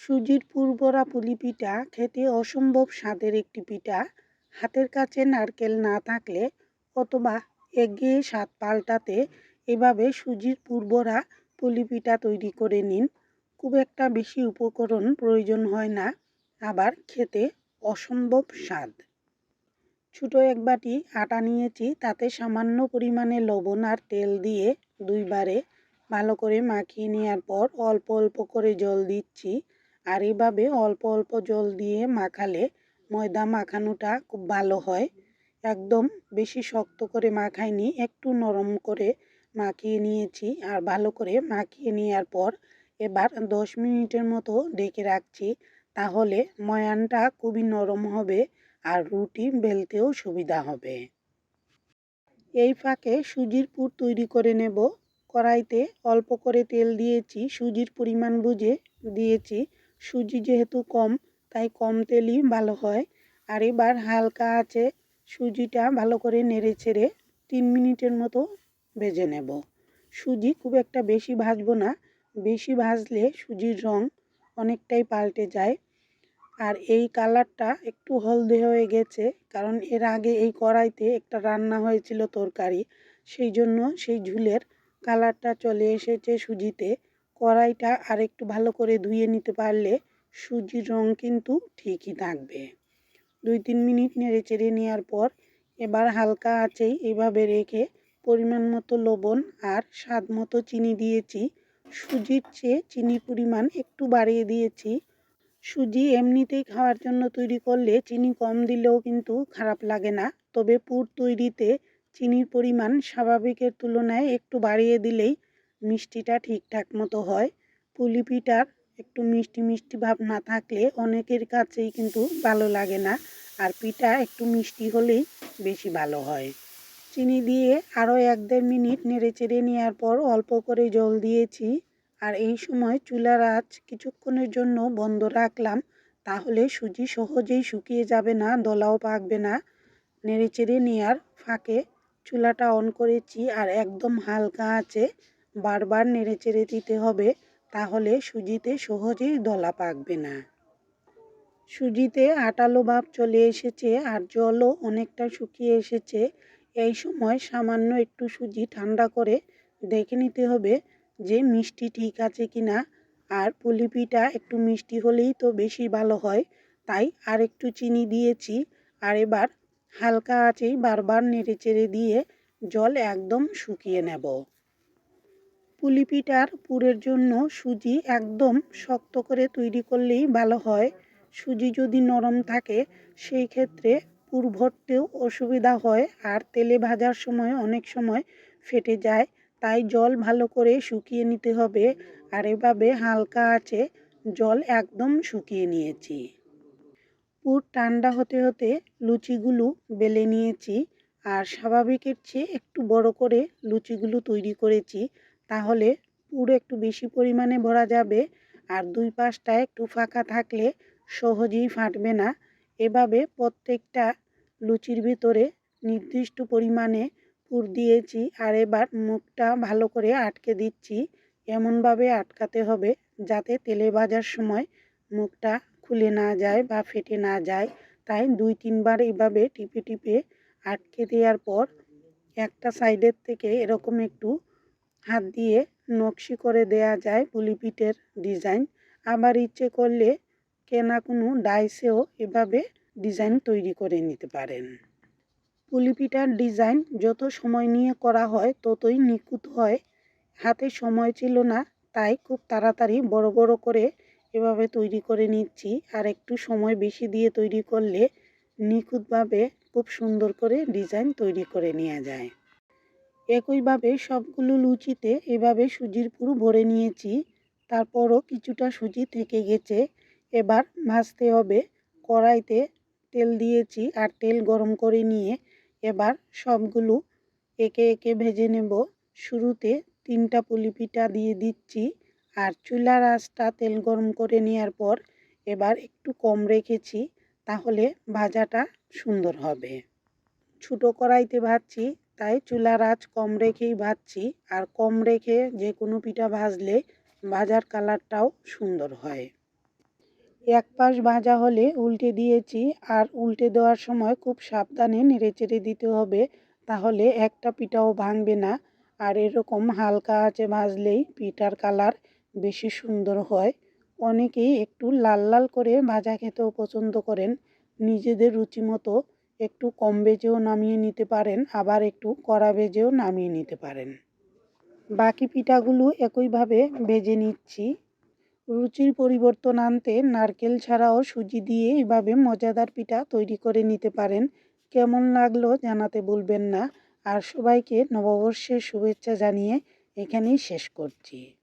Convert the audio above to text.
সুজির পুরবরা পুলি পিঠা খেতে অসম্ভব স্বাদের একটি পিঠা। হাতের কাছে নারকেল না থাকলে অথবা এগিয়ে স্বাদ পাল্টাতে এভাবে সুজির পুরবরা পুলি পিঠা তৈরি করে নিন। খুব একটা বেশি উপকরণ প্রয়োজন হয় না, আবার খেতে অসম্ভব স্বাদ। ছোটো এক বাটি আটা নিয়েছি, তাতে সামান্য পরিমাণে লবণ আর তেল দিয়ে দুইবারে ভালো করে মাখিয়ে নেওয়ার পর অল্প অল্প করে জল দিচ্ছি। আর এভাবে অল্প অল্প জল দিয়ে মাখালে ময়দা মাখানোটা খুব ভালো হয়। একদম বেশি শক্ত করে মাখাইনি, একটু নরম করে মাখিয়ে নিয়েছি আর ভালো করে মাখিয়ে নেওয়ার পর এবার দশ মিনিটের মতো ডেকে রাখছি তাহলে ময়ানটা খুবই নরম হবে আর রুটি বেলতেও সুবিধা হবে। এই ফাঁকে সুজির পুর তৈরি করে নেব। কড়াইতে অল্প করে তেল দিয়েছি, সুজির পরিমাণ বুঝে দিয়েছি। সুজি যেহেতু কম, তাই কম তেলই ভালো হয়। আর এবার হালকা আছে সুজিটা ভালো করে নেড়ে ছেড়ে তিন মিনিটের মতো ভেজে নেব। সুজি খুব একটা বেশি ভাজবো না, বেশি ভাজলে সুজির রং অনেকটাই পাল্টে যায়। আর এই কালারটা একটু হলদে হয়ে গেছে, কারণ এর আগে এই কড়াইতে একটা রান্না হয়েছিল তরকারি, সেই জন্য সেই ঝুলের কালারটা চলে এসেছে সুজিতে। কড়াইটা আর একটু ভালো করে ধুয়ে নিতে পারলে সুজির রং কিন্তু ঠিকই থাকবে। দুই তিন মিনিট নেড়ে চেড়ে নেওয়ার পর এবার হালকা আছেই এভাবে রেখে পরিমাণ মতো লবণ আর স্বাদ মতো চিনি দিয়েছি। সুজির চেয়ে চিনির পরিমাণ একটু বাড়িয়ে দিয়েছি। সুজি এমনিতেই খাওয়ার জন্য তৈরি করলে চিনি কম দিলেও কিন্তু খারাপ লাগে না। তবে পুর তৈরিতে চিনির পরিমাণ স্বাভাবিকের তুলনায় একটু বাড়িয়ে দিলেই মিষ্টিটা ঠিকঠাক মতো হয়। পুলি পিঠার একটু মিষ্টি মিষ্টি ভাব না থাকলে অনেকের কাছেই কিন্তু ভালো লাগে না। আর পিঠা একটু মিষ্টি হলেই বেশি ভালো হয়। চিনি দিয়ে আরও এক দেড় মিনিট নেড়ে চেড়ে নেওয়ার পর অল্প করে জল দিয়েছি। আর এই সময় চুলার আঁচ কিছুক্ষণের জন্য বন্ধ রাখলাম। তাহলে সুজি সহজেই শুকিয়ে যাবে না, দলাও পাকবে না। নেড়ে চেড়ে নেওয়ার ফাঁকে চুলাটা অন করেছি আর একদম হালকা আছে বারবার নেড়ে চেড়ে দিতে হবে, তাহলে সুজিতে সহজেই দলা পাকবে না। সুজিতে আটালো ভাব চলে এসেছে আর জলও অনেকটা শুকিয়ে এসেছে। এই সময় সামান্য একটু সুজি ঠান্ডা করে দেখে নিতে হবে যে মিষ্টি ঠিক আছে কি না আর পুলি পিঠা একটু মিষ্টি হলেই তো বেশি ভালো হয়, তাই আর একটু চিনি দিয়েছি। আর এবার হালকা আঁচেই বারবার নেড়ে চেড়ে দিয়ে জল একদম শুকিয়ে নেব। পুলি পিঠার পুরের জন্য সুজি একদম শক্ত করে তৈরি করলেই ভালো হয়। সুজি যদি নরম থাকে, সেই ক্ষেত্রে পুর ভরতেও অসুবিধা হয় আর তেলে ভাজার সময় অনেক সময় ফেটে যায়। তাই জল ভালো করে শুকিয়ে নিতে হবে। আর এভাবে হালকা আছে জল একদম শুকিয়ে নিয়েছি। পুর ঠান্ডা হতে হতে লুচিগুলো বেলে নিয়েছি। আর স্বাভাবিকের চেয়ে একটু বড় করে লুচিগুলো তৈরি করেছি। তাহলে পুর একটু বেশি পরিমাণে ভরা যাবে আর দুই পাশটা একটু ফাঁকা থাকলে সহজেই ফাটবে না। এভাবে প্রত্যেকটা লুচির ভিতরে নির্দিষ্ট পরিমাণে পুর দিয়েছি আর এবার মুখটা ভালো করে আটকে দিচ্ছি। এমনভাবে আটকাতে হবে যাতে তেলে ভাজার সময় মুখটা খুলে না যায় বা ফেটে না যায়। তাই দুই তিনবার এভাবে টিপে টিপে আটকে দেওয়ার পর একটা সাইডের থেকে এরকম একটু হাত দিয়ে নকশি করে দেয়া যায় পুলি পিঠের ডিজাইন। আবার ইচ্ছে করলে কেনা কোনো ডাইসেও এভাবে ডিজাইন তৈরি করে নিতে পারেন। পুলি পিঠার ডিজাইন যত সময় নিয়ে করা হয় ততই নিখুঁত হয়। হাতে সময় ছিল না, তাই খুব তাড়াতাড়ি বড় বড় করে এভাবে তৈরি করে নিচ্ছি। আর একটু সময় বেশি দিয়ে তৈরি করলে নিখুঁতভাবে খুব সুন্দর করে ডিজাইন তৈরি করে নেওয়া যায়। একইভাবে সবগুলো লুচিতে এভাবে সুজির পুর ভরে নিয়েছি। তারপরও কিছুটা সুজি থেকে গেছে। এবার ভাজতে হবে। কড়াইতে তেল দিয়েছি আর তেল গরম করে নিয়ে এবার সবগুলো একে একে ভেজে নেব। শুরুতে তিনটা পুলি পিঠা দিয়ে দিচ্ছি আর চুলার আঁচটা তেল গরম করে নেওয়ার পর এবার একটু কম রেখেছি, তাহলে ভাজাটা সুন্দর হবে। ছোটো কড়াইতে ভাজছি তাই চুলার আঁচ কম রেখেই ভাজছি। আর কম রেখে যে কোনো পিঠা ভাজলে ভাজার কালারটাও সুন্দর হয়। এক পাশ ভাজা হলে উল্টে দিয়েছি। আর উল্টে দেওয়ার সময় খুব সাবধানে নেড়েচেড়ে দিতে হবে। তাহলে একটা পিঠাও ভাঙবে না। আর এরকম হালকা আঁচে ভাজলেই পিঠার কালার বেশি সুন্দর হয়। অনেকেই একটু লাল লাল করে ভাজা খেতেও পছন্দ করেন। নিজেদের রুচি মতো একটু কম বেজেও নামিয়ে নিতে পারেন, আবার একটু কড়া বেজেও নামিয়ে নিতে পারেন। বাকি পিঠাগুলো একইভাবে ভেজে নিচ্ছি। রুচির পরিবর্তন আনতে নারকেল ছাড়াও সুজি দিয়ে এভাবে মজাদার পিঠা তৈরি করে নিতে পারেন। কেমন লাগল জানাতে ভুলবেন না। আর সবাইকে নববর্ষের শুভেচ্ছা জানিয়ে এখানেই শেষ করছি।